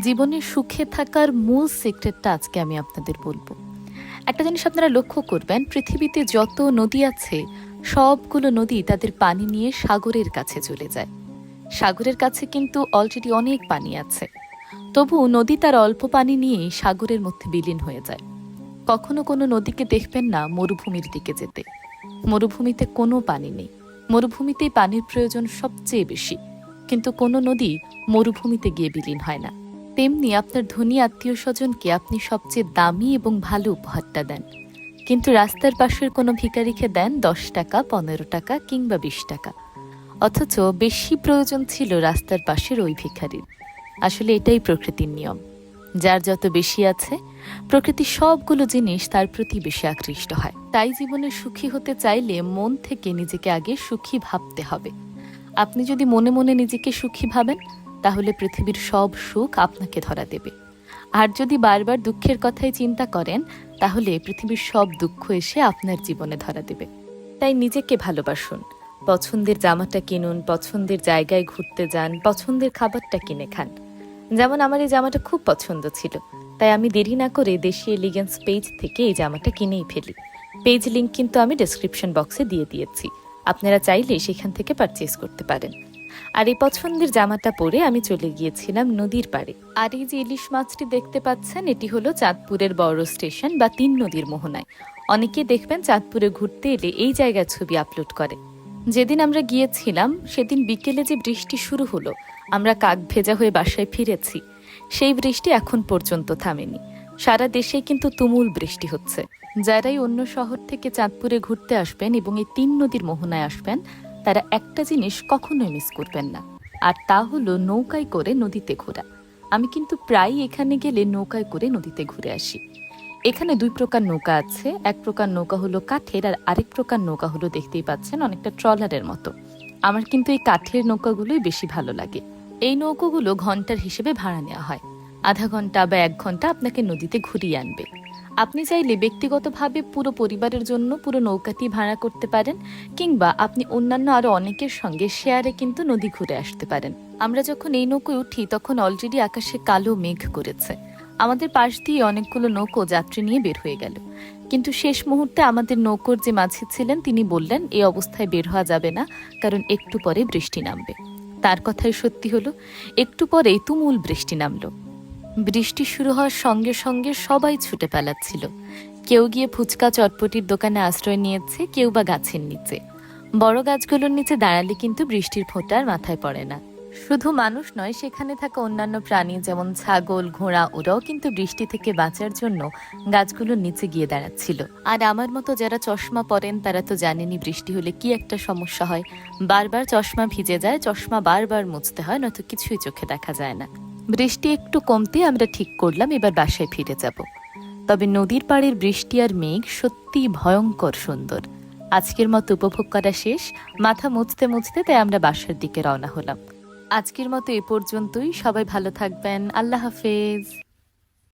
জীবনে সুখে থাকার মূল সিক্রেটটা আজকে আমি আপনাদের বলব। একটা জিনিস আপনারা লক্ষ্য করবেন, পৃথিবীতে যত নদী আছে, সবগুলো নদী তাদের পানি নিয়ে সাগরের কাছে চলে যায়। সাগরের কাছে কিন্তু অলরেডি অনেক পানি আছে। তবু নদী তার অল্প পানি নিয়ে সাগরের মধ্যে বিলীন হয়ে যায়। কখনো কোনো নদীকে দেখবেন না মরুভূমির দিকে যেতে। মরুভূমিতে কোনো পানি নেই। মরুভূমিতেই পানির প্রয়োজন সবচেয়ে বেশি। কিন্তু কোনো নদী মরুভূমিতে গিয়ে বিলীন হয় না। তেমনি আপনার ধনী আত্মীয় স্বজনকে আপনি সবচেয়ে দামি এবং ভালো উপহারটা দেন। কিন্তু রাস্তার পাশের কোনো ভিখারিকে দেন দশ টাকা, পনেরো টাকা কিংবা বিশ টাকা। অথচ বেশি প্রয়োজন ছিল রাস্তার পাশের ওই ভিখারির। আসলে এটাই প্রকৃতির নিয়ম। যার যত বেশি আছে, প্রকৃতির সবগুলো জিনিস তার প্রতি বেশি আকৃষ্ট হয়। তাই জীবনে সুখী হতে চাইলে মন থেকে নিজেকে আগে সুখী ভাবতে হবে। আপনি যদি মনে মনে নিজেকে সুখী ভাবেন তাহলে পৃথিবীর সব সুখ আপনাকে ধরা দেবে। আর যদি বারবার দুঃখের কথাই চিন্তা করেন, তাহলে পৃথিবীর সব দুঃখ এসে আপনার জীবনে ধরা দেবে। তাই নিজেকে ভালোবাসুন। পছন্দের জামাটা কিনুন, পছন্দের জায়গায় ঘুরতে যান, পছন্দের খাবারটা কিনে খান। যেমন আমার এই জামাটা খুব পছন্দ ছিল, তাই আমি দেরি না করে দেশি এলিগেন্স পেজ থেকে এই জামাটা কিনেই ফেলি। পেজ লিংক কিন্তু আমি ডেসক্রিপশন বক্সে দিয়ে দিয়েছি। আপনারা চাইলে সেখান থেকে পারচেস করতে পারেন। আর এই পছন্দের জামাটা পরে আমি চলে গিয়েছিলাম নদীর পাড়ে। আর এই যে ইলিশ মাছটি দেখতে পাচ্ছেন, এটি হলো চাঁদপুরের বড় স্টেশন বা তিন নদীর মোহনায়। অনেকে দেখবেন চাঁদপুরে ঘুরতে এলে এই জায়গার ছবি আপলোড করে। যেদিন আমরা গিয়েছিলাম, সেদিন বিকেলে যে বৃষ্টি শুরু হলো, আমরা কাক ভেজা হয়ে বাসায় ফিরেছি। সেই বৃষ্টি এখন পর্যন্ত থামেনি। সারা দেশে কিন্তু তুমুল বৃষ্টি হচ্ছে। যারাই অন্য শহর থেকে চাঁদপুরে ঘুরতে আসবেন এবং এই তিন নদীর মোহনায় আসবেন তারা একটা জিনিস কখনোই মিস করবেন না। আর তা হলো নৌকায় করে নদীতে ঘোরা। আমি কিন্তু প্রায় এখানে গেলে নৌকায় করে নদীতে ঘুরে আসি। এখানে দুই প্রকার নৌকা আছে। এক প্রকার নৌকা হলো কাঠের আর আরেক প্রকার নৌকা হলো দেখতেই পাচ্ছেন অনেকটা ট্রলারের মতো। আমার কিন্তু এই কাঠের নৌকাগুলোই বেশি ভালো লাগে। এই নৌকোগুলো ঘণ্টার হিসেবে ভাড়া নেওয়া হয়। আধা ঘণ্টা বা এক ঘণ্টা আপনাকে নদীতে ঘুরিয়ে আনবে। আপনি চাইলে ব্যক্তিগতভাবে পুরো পরিবারের জন্য পুরো নৌকাটি ভাড়া করতে পারেন, কিংবা আপনি অন্যান্য আরও অনেকের সঙ্গে শেয়ারে কিন্তু নদী ঘুরে আসতে পারেন। আমরা যখন এই নৌকোয় উঠি, তখন অলরেডি আকাশে কালো মেঘ করেছে। আমাদের পাশ দিয়ে অনেকগুলো নৌকো যাত্রী নিয়ে বের হয়ে গেল। কিন্তু শেষ মুহূর্তে আমাদের নৌকোর যে মাঝি ছিলেন, তিনি বললেন এই অবস্থায় বের হওয়া যাবে না, কারণ একটু পরে বৃষ্টি নামবে। তার কথাই সত্যি হলো, একটু পরেই তুমুল বৃষ্টি নামলো। বৃষ্টি শুরু হওয়ার সঙ্গে সঙ্গে সবাই ছুটে পালাচ্ছিল। কেউ গিয়ে ফুচকা চটপটির দোকানে আশ্রয় নিয়েছে, কেউ বা গাছের নিচে। বড় গাছগুলোর নিচে দাঁড়ালে কিন্তু বৃষ্টির ফোঁটা আর মাথায় পড়ে না। শুধু মানুষ নয়, সেখানে থাকা অন্যান্য প্রাণী যেমন ছাগল, ঘোড়া, ওরাও কিন্তু বৃষ্টি থেকে বাঁচার জন্য গাছগুলোর নিচে গিয়ে দাঁড়াচ্ছিল। আর আমার মতো যারা চশমা পরেন, তারা তো জানেনই বৃষ্টি হলে কি একটা সমস্যা হয়। বারবার চশমা ভিজে যায়, চশমা বারবার মুছতে হয়, নয়তো কিছুই চোখে দেখা যায় না। বৃষ্টি একটু কমতে আমরা ঠিক করলাম, এবার বাসায় ফিরে যাব। তবে নদীর পাড়ের বৃষ্টি আর মেঘ সত্যি ভয়ঙ্কর সুন্দর। আজকের মতো উপভোগ করা শেষ, মাথা মুছতে মুছতে তাই আমরা বাসার দিকে রওনা হলাম। আজকের মতো এ পর্যন্তই, সবাই ভালো থাকবেন, আল্লাহ হাফেজ।